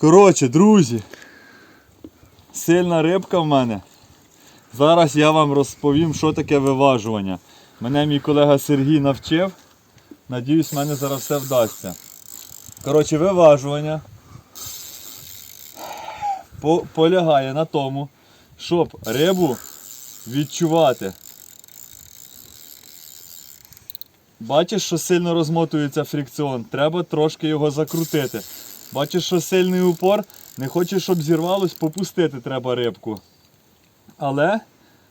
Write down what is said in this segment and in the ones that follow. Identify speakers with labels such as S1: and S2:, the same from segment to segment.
S1: Коротше, друзі. Сильна рибка в мене. Зараз я вам розповім, що таке виважування. Мене мій колега Сергій навчив. Надіюсь, в мене зараз все вдасться. Коротше, виважування полягає на тому, щоб рибу відчувати. Бачиш, що сильно розмотується фрикціон, треба трошки його закрутити. Бачиш, що сильний упор, не хочеш, щоб зірвалось, попустити треба рибку. Але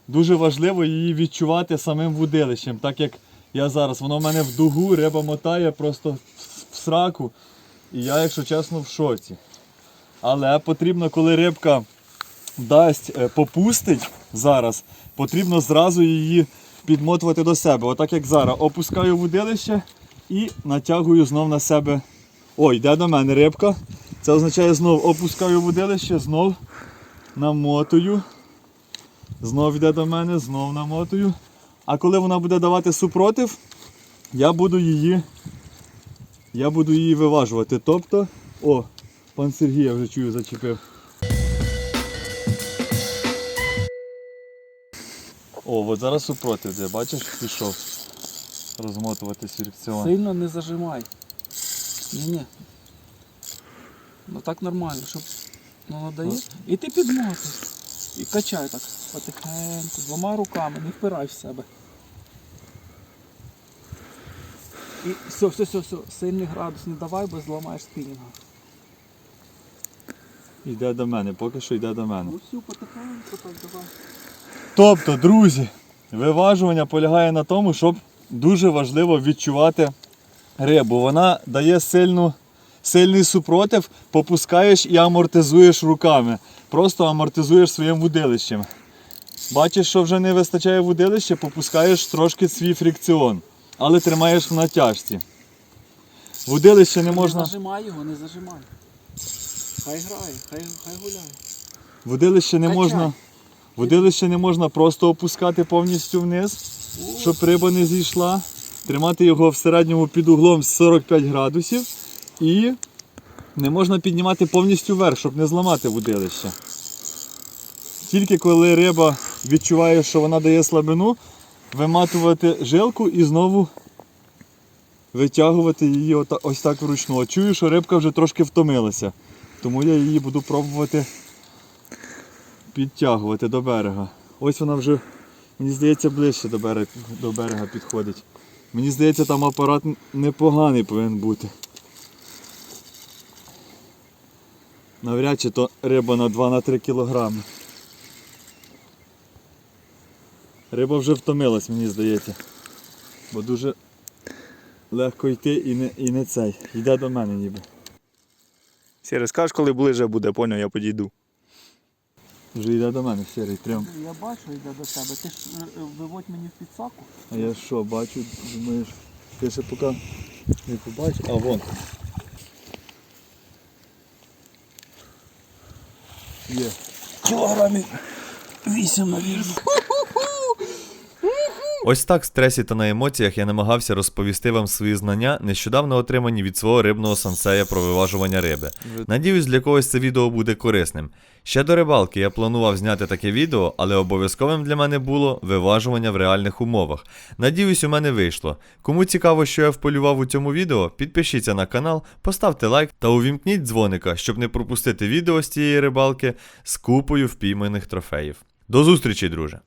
S1: дуже важливо її відчувати самим вудилищем, так як я зараз, воно в мене в дугу, риба мотає просто в сраку. І я, якщо чесно, в шоці. Але потрібно, коли рибка дасть, е, попустить зараз, потрібно зразу її підмотувати до себе. Отак як зараз. Опускаю вудилище і натягую знов на себе. Ой, йде до мене рибка. Це означає знов опускаю вудилище, знов намотую. Знов йде до мене, знов намотую. А коли вона буде давати супротив, я буду її. Я буду її виважувати. Тобто, о, пан Сергій, я вже чую, зачепив. О, от зараз супротив де, бачиш, пішов розмотуватись фрикціон.
S2: Сильно не зажимай. Ні-ні. Ну так нормально, щоб ну, надає. І ти підмотуй. І качай так потихеньку, двома руками, не впирай в себе. І все, все, все, все. Сильний градус не давай, бо зламаєш спінінга.
S1: Йде до мене, поки що йде до мене.
S2: Ну все, потихеньку так давай.
S1: Тобто, друзі, виважування полягає на тому, щоб дуже важливо відчувати рибу. Вона дає сильну, сильний супротив, попускаєш і амортизуєш руками. Просто амортизуєш своїм вудилищем. Бачиш, що вже не вистачає вудилища, попускаєш трошки свій фрикціон, але тримаєш в натяжці. Вудилище не можна.
S2: Не зажимай його, не зажимай. Хай грає, хай, хай гуляє.
S1: Водилище не можна. Водилище не можна просто опускати повністю вниз, щоб риба не зійшла. Тримати його в середньому під углом 45 градусів. І не можна піднімати повністю вверх, щоб не зламати водилище. Тільки коли риба відчуває, що вона дає слабину, виматувати жилку і знову витягувати її ось так вручну. От Чую, що рибка вже трошки втомилася. Тому я її буду пробувати підтягувати до берега. Ось вона вже, мені здається, ближче до берега підходить. Мені здається, там апарат непоганий повинен бути. Навряд чи то риба на 2-3 кілограми. Риба вже втомилась, мені здається. Бо дуже легко йти і не, і не цей. Йде до мене ніби.
S3: Сірий, скажеш, коли ближе буде, поняв, я підійду.
S1: Вже йде до мене сірий прям.
S2: Я бачу, йде до тебе. Ти ж е, е, виводь мені в підсаку.
S1: А я що, бачу, думаєш, ти ще поки не побачиш, А вон. Є.
S2: Кілограмів вісім, навірно.
S4: Ось так в стресі та на емоціях я намагався розповісти вам свої знання, нещодавно отримані від свого рибного сансея про виважування риби. Надіюсь, для когось це відео буде корисним. Ще до рибалки я планував зняти таке відео, але обов'язковим для мене було виважування в реальних умовах. Надіюсь, у мене вийшло. Кому цікаво, що я вполював у цьому відео, підпишіться на канал, поставте лайк та увімкніть дзвоника, щоб не пропустити відео з цієї рибалки з купою впійманих трофеїв. До зустрічі, друже!